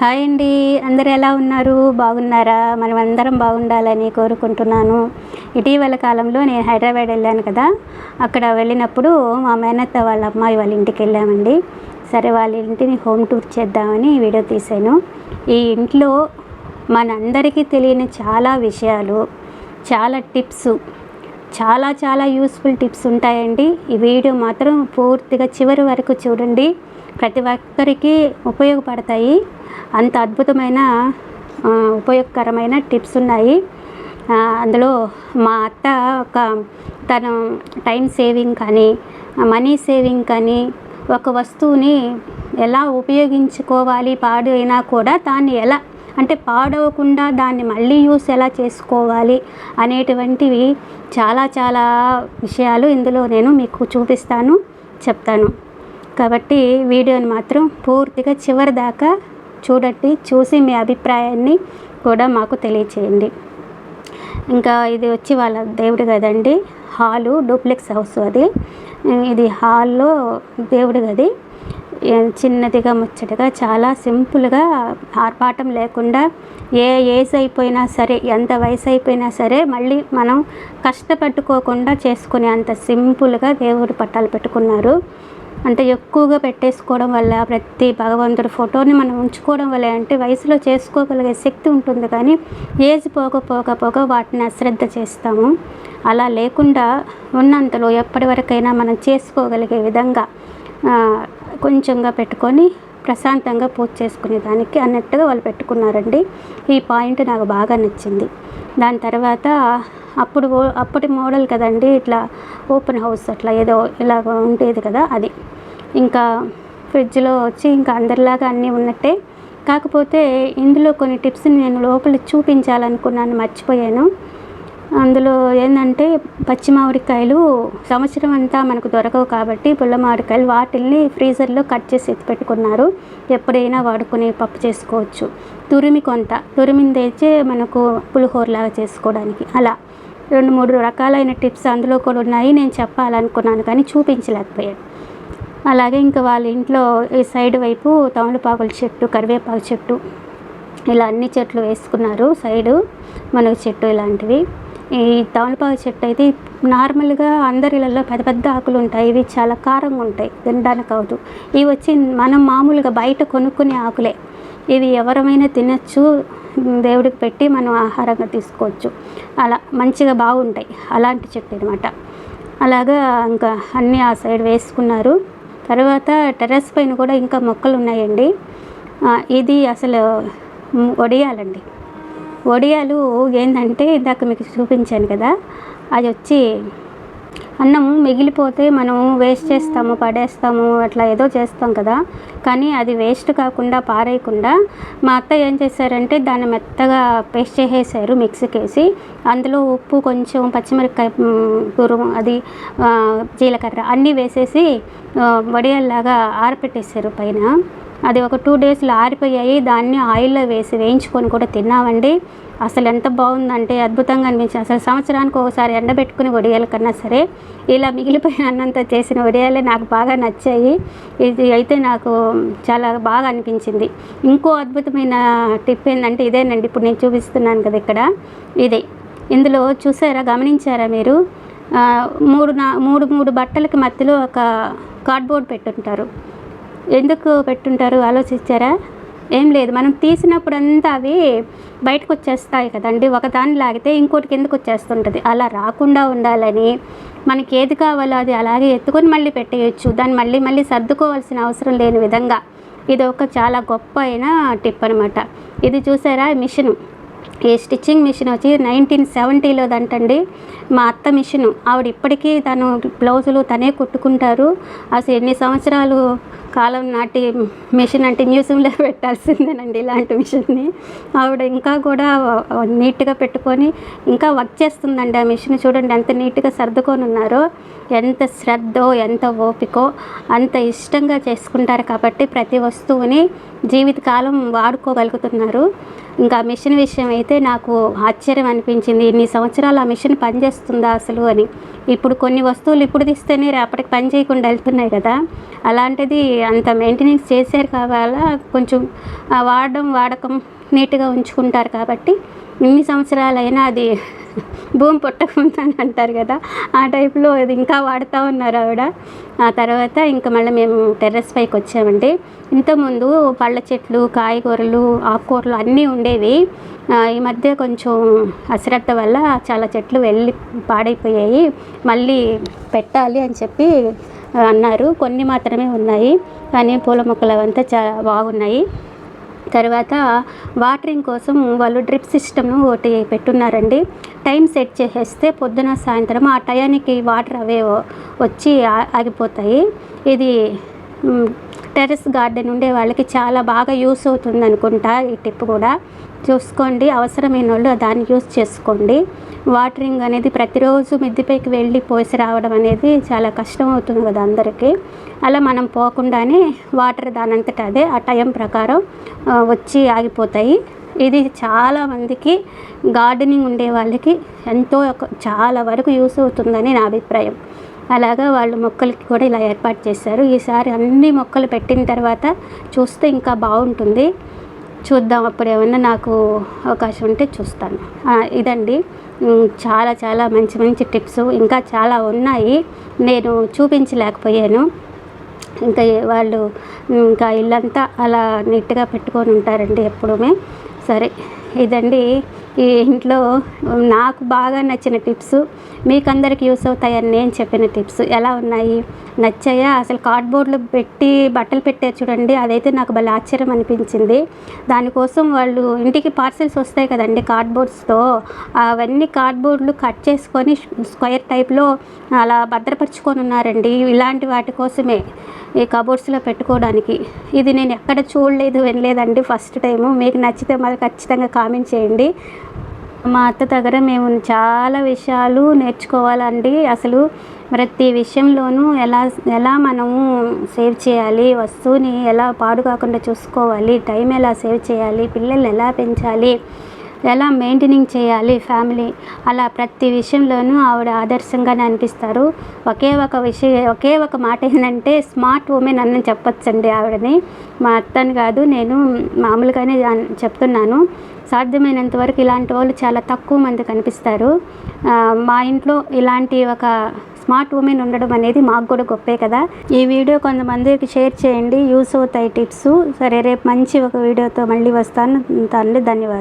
Hi అండి. అందరు ఎలా ఉన్నారు? బాగున్నారా? మనం అందరం బాగుండాలని కోరుకుంటున్నాను. ఇటీవల కాలంలో నేను హైదరాబాద్ వెళ్ళాను కదా. అక్కడ వెళ్ళినప్పుడు మా మేనత్త వాళ్ళ అమ్మాయి వాళ్ళ ఇంటికి వెళ్ళామండి. సరే వాళ్ళ ఇంటిని హోమ్ టూర్ చేద్దామని వీడియో తీశాను. ఈ ఇంట్లో మనందరికీ తెలియని చాలా విషయాలు చాలా టిప్స్ చాలా చాలా యూస్ఫుల్ టిప్స్ ఉంటాయండి. ఈ వీడియో మాత్రం పూర్తిగా చివరి వరకు చూడండి. ప్రతి ఒక్కరికి ఉపయోగపడతాయి. అంత అద్భుతమైన ఉపయోగకరమైన టిప్స్ ఉన్నాయి. అందులో మా అత్త ఒక తను టైం సేవింగ్ కానీ మనీ సేవింగ్ కానీ ఒక వస్తువుని ఎలా ఉపయోగించుకోవాలి పాడు అయినా కూడా దాన్ని ఎలా అంటే పాడవకుండా దాన్ని మళ్ళీ యూస్ ఎలా చేసుకోవాలి అనేటువంటివి చాలా చాలా విషయాలు ఇందులో నేను మీకు చూపిస్తాను చెప్తాను. కాబట్టి వీడియోని మాత్రం పూర్తిగా చివరి దాకా చూడండి చూసి మీ అభిప్రాయాన్ని కూడా మాకు తెలియచేయండి. ఇంకా ఇది వచ్చి వాళ్ళ దేవుడు కదండి హాలు డూప్లెక్స్ హౌస్ అది. ఇది హాల్లో దేవుడి గది చిన్నదిగా ముచ్చటగా చాలా సింపుల్గా ఆర్పాటం లేకుండా ఏ ఏజ్ అయిపోయినా సరే ఎంత వయసు అయిపోయినా సరే మళ్ళీ మనం కష్టపెట్టుకోకుండా చేసుకునే అంత సింపుల్గా దేవుడి పట్టాలు పెట్టుకున్నారు. అంటే ఎక్కువగా పెట్టేసుకోవడం వల్ల ప్రతి భగవంతుడి ఫోటోని మనం ఉంచుకోవడం వల్ల అంటే వయసులో చేసుకోగలిగే శక్తి ఉంటుంది. కానీ ఏజ్ పోక పోక పోక వాటిని అశ్రద్ధ చేస్తాము. అలా లేకుండా ఉన్నంతలో ఎప్పటి వరకైనా మనం చేసుకోగలిగే విధంగా కొంచెంగా పెట్టుకొని ప్రశాంతంగా పూజ చేసుకునే దానికి అన్నట్టుగా వాళ్ళు పెట్టుకున్నారండి. ఈ పాయింట్ నాకు బాగా నచ్చింది. దాని తర్వాత అప్పుడు అప్పటి మోడల్ కదండి ఇట్లా ఓపెన్ హౌస్ అట్లా ఏదో ఇలాగ ఉండేది కదా అది. ఇంకా ఫ్రిడ్జ్లో వచ్చి ఇంకా అందరిలాగా అన్నీ ఉన్నట్టే. కాకపోతే ఇందులో కొన్ని టిప్స్ నేను లోపల చూపించాలనుకున్నాను మర్చిపోయాను. అందులో ఏంటంటే పచ్చి మామిడికాయలు సంవత్సరం అంతా మనకు దొరకవు కాబట్టి పుల్ల మామిడికాయలు వాటిల్ని ఫ్రీజర్లో కట్ చేసి ఎత్తి పెట్టుకున్నారు. ఎప్పుడైనా వాడుకునే పప్పు చేసుకోవచ్చు. తురిమి కొంత తురిమిని తెచ్చే మనకు పులిహోరలాగా చేసుకోవడానికి. అలా రెండు మూడు రకాలైన టిప్స్ అందులో కూడా ఉన్నాయి నేను చెప్పాలనుకున్నాను కానీ చూపించలేకపోయాను. అలాగే ఇంకా వాళ్ళ ఇంట్లో ఈ సైడ్ వైపు తమలపాకుల చెట్టు కరివేపాకు చెట్టు ఇలా అన్ని చెట్లు వేసుకున్నారు. సైడు మనకు చెట్టు ఇలాంటివి. ఈ తమలపాకు చెట్టు అయితే నార్మల్గా అందరిలలో పెద్ద పెద్ద ఆకులు ఉంటాయి. ఇవి చాలా కారంగా ఉంటాయి. తినడానికి అవదు. ఇవి వచ్చి మనం మామూలుగా బయట కొనుక్కునే ఆకులే. ఇవి ఎవరమైనా తినచ్చు. దేవుడికి పెట్టి మనం ఆహారంగా తీసుకోవచ్చు. అలా మంచిగా బాగుంటాయి. అలాంటి చెట్టు అనమాట అలాగా ఇంకా అన్నీ ఆ సైడ్ వేసుకున్నారు. తర్వాత టెర్రస్ పైన కూడా ఇంకా మొక్కలు ఉన్నాయండి ఇది అసలు ఒడియాలండి. వడియాలండి వడియాలు ఏంటంటే ఇందాక మీకు చూపించాను కదా అది వచ్చి అన్నం మిగిలిపోతే మనం వేస్ట్ చేస్తాము పడేస్తాము అట్లా ఏదో చేస్తాం కదా. కానీ అది వేస్ట్ కాకుండా పారేయకుండా మా అత్త ఏం చేశారంటే దాన్ని మెత్తగా పేస్ట్ చేసేసారు మిక్సీకి వేసి అందులో ఉప్పు కొంచెం పచ్చిమిరపకాయ మ్, అది జీలకర్ర అన్నీ వేసేసి వడియల్లాగా వడియాల్లాగా ఆరపెట్టేశారు పైన. అది ఒక టూ డేస్లో ఆరిపోయాయి. దాన్ని ఆయిల్లో వేసి వేయించుకొని కూడా తిన్నామండి. అసలు ఎంత బాగుందంటే అద్భుతంగా అనిపించింది. అసలు సంవత్సరానికి ఒకసారి ఎండబెట్టుకుని వడియాల కన్నా సరే ఇలా మిగిలిపోయిన అన్నంత చేసిన వడియాలే నాకు బాగా నచ్చాయి. ఇది అయితే నాకు చాలా బాగా అనిపించింది. ఇంకో అద్భుతమైన టిప్ ఏంటంటే ఇదేనండి. ఇప్పుడు నేను చూపిస్తున్నాను కదా ఇక్కడ. ఇదే. ఇందులో చూసారా? గమనించారా మీరు? మూడు నా మూడు మూడు బట్టలకి మధ్యలో ఒక కార్డ్బోర్డ్ పెట్టుంటారు. ఎందుకు పెట్టుంటారు? ఆలోచించారా? ఏం లేదు. మనం తీసినప్పుడు అంతా అవి బయటకు వచ్చేస్తాయి కదండి. ఒకదాన్ని లాగితే ఇంకోటి కిందకు వచ్చేస్తుంటుంది అలా రాకుండా ఉండాలని మనకి ఏది కావాలో అది అలాగే ఎత్తుకొని మళ్ళీ పెట్టేయచ్చు. దాన్ని మళ్ళీ మళ్ళీ సర్దుకోవాల్సిన అవసరం లేని విధంగా. ఇది ఒక చాలా గొప్ప అయిన టిప్ అనమాట ఇది చూసారా? మిషన్. ఈ స్టిచ్చింగ్ మిషన్ వచ్చి నైన్టీన్ సెవెంటీలో దంటండి మా అత్త మిషన్. ఆవిడ ఇప్పటికీ తను బ్లౌజులు తనే కుట్టుకుంటారు. అసలు ఎన్ని సంవత్సరాలు కాలం నాటి మిషన్ అంటే మ్యూజియంలో పెట్టాల్సిందేనండి ఇలాంటి మిషన్ని. ఆవిడ ఇంకా కూడా నీట్గా పెట్టుకొని ఇంకా వర్క్ చేస్తుందండి ఆ మిషన్. చూడండి ఎంత నీట్గా సర్దుకొని ఉన్నారో ఎంత శ్రద్ధో ఎంత ఓపికో అంత ఇష్టంగా చేసుకుంటారు కాబట్టి ప్రతి వస్తువుని జీవితకాలం వాడుకోగలుగుతున్నారు. ఇంకా మిషన్ విషయం అయితే నాకు ఆశ్చర్యం అనిపించింది. ఇన్ని సంవత్సరాలు ఆ మిషన్ పనిచేస్తుందా అసలు అని. ఇప్పుడు కొన్ని వస్తువులు ఇప్పుడు తీస్తేనే రేపటికి పని చేయకుండా వెళ్తున్నాయి కదా. అలాంటిది అంత మెయింటెనెన్స్ చేశారు కావాలా? కొంచెం వాడడం వాడకం నీట్గా ఉంచుకుంటారు కాబట్టి ఇన్ని సంవత్సరాలైనా అది భూమి పుట్టకుందని అంటారు కదా. ఆ టైప్లో అది ఇంకా వాడుతూ ఉన్నారు ఆవిడ. ఆ తర్వాత ఇంకా మళ్ళీ మేము టెర్రస్ పైకి వచ్చామండి. ఇంతకుముందు పళ్ళ చెట్లు కాయగూరలు ఆకుకూరలు అన్నీ ఉండేవి. ఈ మధ్య కొంచెం అశ్రద్ధ వల్ల చాలా చెట్లు వెళ్ళి పాడైపోయాయి. మళ్ళీ పెట్టాలి అని చెప్పి అన్నారు. కొన్ని మాత్రమే ఉన్నాయి. కానీ పూల మొక్కలు అవంతా చాలా బాగున్నాయి. తర్వాత వాటరింగ్ కోసం వాళ్ళు డ్రిప్ సిస్టమ్ను ఒకటి పెట్టున్నారండి. టైం సెట్ చేసేస్తే పొద్దున సాయంత్రం ఆ టయానికి వాటర్ అవే వచ్చి ఆగిపోతాయి. ఇది టెరెస్ టెర్రస్ గార్డెన్ ఉండే వాళ్ళకి చాలా బాగా యూస్ అవుతుంది అనుకుంటా ఈ టిప్ కూడా. చూసుకోండి అవసరమైన వాళ్ళు దాన్ని యూస్ చేసుకోండి. వాటరింగ్ అనేది ప్రతిరోజు మిద్దిపైకి వెళ్ళి పోసి రావడం అనేది చాలా కష్టం అవుతుంది కదా అందరికీ. అలా మనం పోకుండానే వాటర్ దానంతట అదే ఆ టైం ప్రకారం వచ్చి ఆగిపోతాయి. ఇది చాలా మందికి గార్డెనింగ్ ఉండే వాళ్ళకి ఎంతో ఒక- చాలా వరకు యూస్ అవుతుందని నా అభిప్రాయం. అలాగా వాళ్ళు మొక్కలకి కూడా ఇలా ఏర్పాటు చేశారు. ఈసారి అన్ని మొక్కలు పెట్టిన తర్వాత చూస్తే ఇంకా బాగుంటుంది. చూద్దాం అప్పుడు ఏమన్నా నాకు అవకాశం ఉంటే చూస్తాను. ఇదండి. చాలా చాలా మంచి మంచి టిప్స్ ఇంకా చాలా ఉన్నాయి. నేను చూపించలేకపోయాను. ఇంకా వాళ్ళు ఇంకా ఇల్లంతా అలా నీట్గా పెట్టుకొని ఉంటారండి ఎప్పుడూ సరే. ఇదండి. ఈ ఇంట్లో నాకు బాగా నచ్చిన టిప్స్. మీకు అందరికి యూస్ అవుతాయని నేను చెప్పిన టిప్స్. ఎలా ఉన్నాయి? నచ్చాయా? అసలు కార్డ్బోర్డ్లో పెట్టి బట్టలు పెట్టారు చూడండి. అదైతే నాకు భలే ఆశ్చర్యం అనిపించింది. దానికోసం వాళ్ళు ఇంటికి పార్సెల్స్ వస్తాయి కదండి కార్డ్బోర్డ్స్తో. అవన్నీ కార్డ్బోర్డ్లు కట్ చేసుకొని స్క్వేర్ టైప్లో అలా భద్రపరుచుకొని ఉన్నారండి. ఇలాంటి వాటి కోసమే ఈ కబోర్డ్స్లో పెట్టుకోవడానికి. ఇది నేను ఎక్కడ చూడలేదు వినలేదండి ఫస్ట్ టైము. మీకు నచ్చితే మరి ఖచ్చితంగా కామెంట్ చేయండి. మా అత్త దగ్గర మేము చాలా విషయాలు నేర్చుకోవాలండి. అసలు ప్రతి విషయంలోనూ ఎలా ఎలా మనము సేవ్ చేయాలి వస్తువుని ఎలా పాడు కాకుండా చూసుకోవాలి టైం ఎలా సేవ్ చేయాలి పిల్లల్ని ఎలా పెంచాలి ఎలా మెయింటైనింగ్ చేయాలి ఫ్యామిలీ? అలా ప్రతి విషయంలోనూ ఆవిడ ఆదర్శంగానే అనిపిస్తారు ఒకే ఒక విషయం ఒకే ఒక మాట ఏంటంటే స్మార్ట్ ఉమెన్ అని చెప్పొచ్చండి ఆవిడని. మా అత్తని కాదు నేను మామూలుగానే చెప్తున్నాను. సాధ్యమైనంత వరకు ఇలాంటి వాళ్ళు చాలా తక్కువ మంది కనిపిస్తారు. మా ఇంట్లో ఇలాంటి ఒక స్మార్ట్ ఉమెన్ ఉండడం అనేది మాకు కూడా గొప్పే కదా. ఈ వీడియో కొంతమందికి షేర్ చేయండి. యూస్ అవుతాయి టిప్స్. సరే రేపు మంచి ఒక వీడియోతో మళ్ళీ వస్తాను. తండ్రి ధన్యవాదాలు.